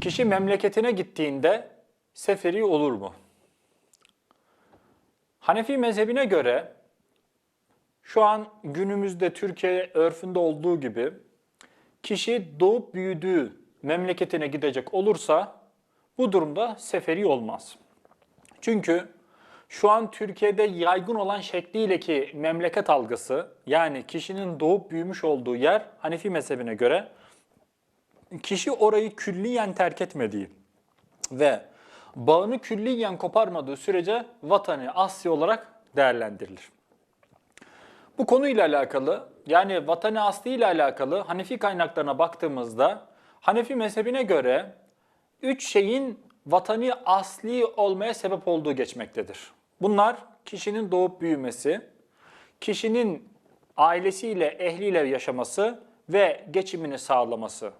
Kişi memleketine gittiğinde seferi olur mu? Hanefi mezhebine göre şu an günümüzde Türkiye örfünde olduğu gibi kişi doğup büyüdüğü memleketine gidecek olursa bu durumda seferi olmaz. Çünkü şu an Türkiye'de yaygın olan şekliyle ki memleket algısı yani kişinin doğup büyümüş olduğu yer Hanefi mezhebine göre kişi orayı külliyen terk etmediği ve bağını külliyen koparmadığı sürece vatanı asli olarak değerlendirilir. Bu konuyla alakalı yani vatanı asli ile alakalı Hanefi kaynaklarına baktığımızda Hanefi mezhebine göre üç şeyin vatanı asli olmaya sebep olduğu geçmektedir. Bunlar kişinin doğup büyümesi, kişinin ailesiyle, ehliyle yaşaması ve geçimini sağlaması.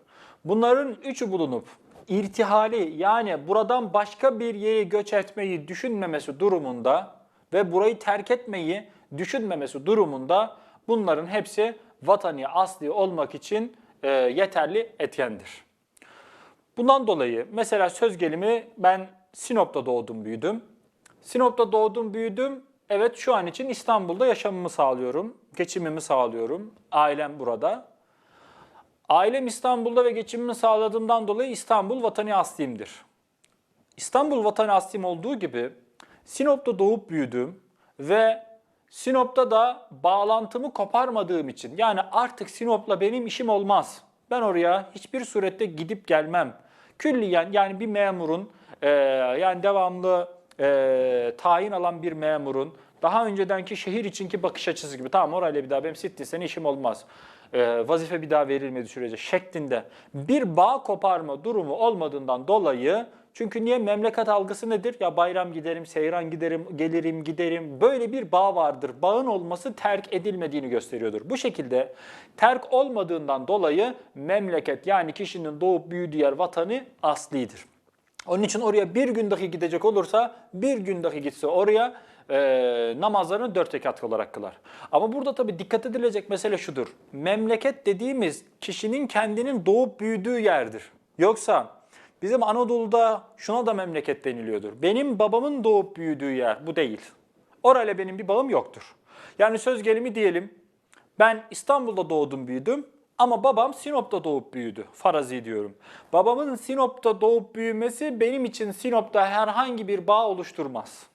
Bunların üçü bulunup irtihali yani buradan başka bir yere göç etmeyi düşünmemesi durumunda ve burayı terk etmeyi düşünmemesi durumunda bunların hepsi vatani asli olmak için e, yeterli etkendir. Bundan dolayı mesela söz gelimi ben Sinop'ta doğdum büyüdüm. Sinop'ta doğdum büyüdüm. Evet şu an için İstanbul'da yaşamımı sağlıyorum. Geçimimi sağlıyorum. Ailem burada. Ailem İstanbul'da ve geçimimi sağladığımdan dolayı İstanbul vatanı asliyimdir. İstanbul vatanı aslim olduğu gibi Sinop'ta doğup büyüdüm ve Sinop'ta da bağlantımı koparmadığım için yani artık Sinop'la benim işim olmaz. Ben oraya hiçbir surette gidip gelmem. Külliyen yani bir memurun e, yani devamlı e, tayin alan bir memurun daha öncedenki şehir içinki bakış açısı gibi tamam orayla bir daha benim sittin sene işim olmaz. E, vazife bir daha verilmediği sürece şeklinde bir bağ koparma durumu olmadığından dolayı çünkü niye memleket algısı nedir? Ya bayram giderim, seyran giderim, gelirim, giderim. Böyle bir bağ vardır. Bağın olması terk edilmediğini gösteriyordur. Bu şekilde terk olmadığından dolayı memleket yani kişinin doğup büyüdüğü yer vatanı aslidir. Onun için oraya bir gün dahi gidecek olursa bir gün dahi gitse oraya e, namazlarını dört rekat olarak kılar. Ama burada tabii dikkat edilecek mesele şudur. Memleket dediğimiz kişinin kendinin doğup büyüdüğü yerdir. Yoksa bizim Anadolu'da şuna da memleket deniliyordur. Benim babamın doğup büyüdüğü yer bu değil. Orayla benim bir bağım yoktur. Yani söz gelimi diyelim ben İstanbul'da doğdum büyüdüm ama babam Sinop'ta doğup büyüdü. Farazi diyorum. Babamın Sinop'ta doğup büyümesi benim için Sinop'ta herhangi bir bağ oluşturmaz.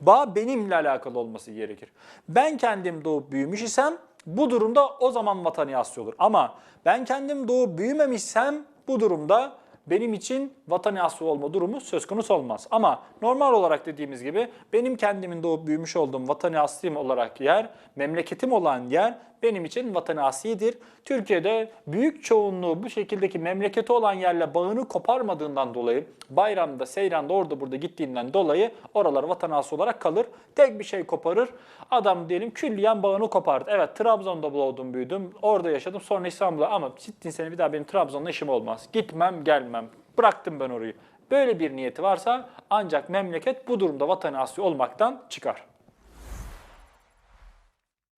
Bağ benimle alakalı olması gerekir. Ben kendim doğup büyümüş isem bu durumda o zaman vatani asli olur. Ama ben kendim doğup büyümemişsem bu durumda benim için vatani aslı olma durumu söz konusu olmaz. Ama normal olarak dediğimiz gibi benim kendimin doğup büyümüş olduğum vatani aslım olarak yer, memleketim olan yer benim için vatani aslidir. Türkiye'de büyük çoğunluğu bu şekildeki memleketi olan yerle bağını koparmadığından dolayı bayramda, seyranda, orada burada gittiğinden dolayı oralar vatani aslı olarak kalır. Tek bir şey koparır. Adam diyelim külliyen bağını kopardı. Evet Trabzon'da doğdum büyüdüm. Orada yaşadım. Sonra İstanbul'a ama sittin sene bir daha benim Trabzon'la işim olmaz. Gitmem gelmem. Bıraktım ben orayı. Böyle bir niyeti varsa ancak memleket bu durumda vatani asli olmaktan çıkar.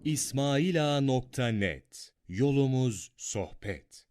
İsmailağa.net Yolumuz sohbet.